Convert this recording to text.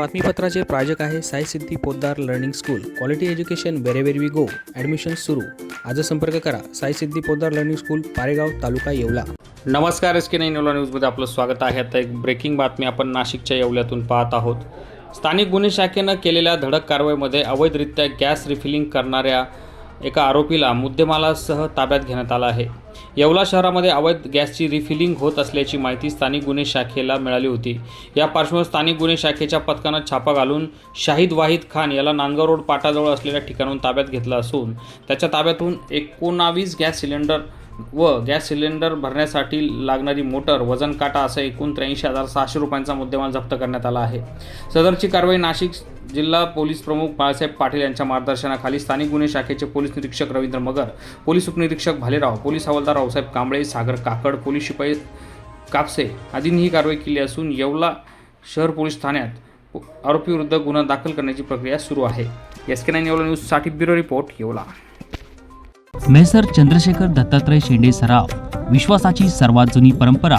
बातमीपत्राचे प्रायोजक आहे Sai Siddhi Podar learning school. Quality education wherever we go admission सुरू. आज संपर्क करा. Sai Siddhi Podar learning school Paregaon taluka Yeola. नमस्कार एस के नाईन येवला न्यूजमध्ये आपलं स्वागत आहे. आता एक ब्रेकिंग बातमी आपण नाशिकच्या येवल्यातून पाहत आहोत. स्थानिक गुन्हे शाखेनं केलेल्या धडक कारवाईमध्ये अवैधरित्या गॅस रिफिलिंग करणाऱ्या एका आरोपीला मुद्देमालासह ताब्यात घेण्यात आला आहे. येवला शहरामध्ये अवैध गॅसची रिफिलिंग होत असल्याची माहिती स्थानिक गुन्हे शाखेला मिळाली होती. या पार्श्वभूमीवर स्थानिक गुन्हे शाखेच्या पथकानं छापा घालून शाहिद वाहिद खान याला नांदगाव रोड पाटाजवळ असलेल्या ठिकाणाहून ताब्यात घेतलं असून त्याच्या ताब्यातून एकोणावीस गॅस सिलेंडर व गॅस सिलेंडर भरण्यासाठी लागणारी मोटर वजन काटा असा एकूण त्र्याऐंशी हजार सहाशे रुपयांचा मुद्देमाल जप्त करण्यात आला आहे. सदरची कारवाई नाशिक जिल्हा पोलीस प्रमुख बाळासाहेब पाटील यांच्या मार्गदर्शनाखाली स्थानिक गुन्हे शाखेचे पोलीस निरीक्षक रवींद्र मगर पोलीस उपनिरीक्षक भालेराव पोलीस हवालदार रावसाहेब कांबळे सागर काकड पोलीस शिपाई कापसे आदींनी ही कारवाई केली असून येवला शहर पोलीस ठाण्यात आरोपीविरुद्ध गुन्हा दाखल करण्याची प्रक्रिया सुरू आहे. एस के नाईन येवला न्यूजसाठी ब्युरो रिपोर्ट येवला. मेसर चंद्रशेखर दत्तात्रय शेंडे सराव विश्वासाची सर्वात जुनी परंपरा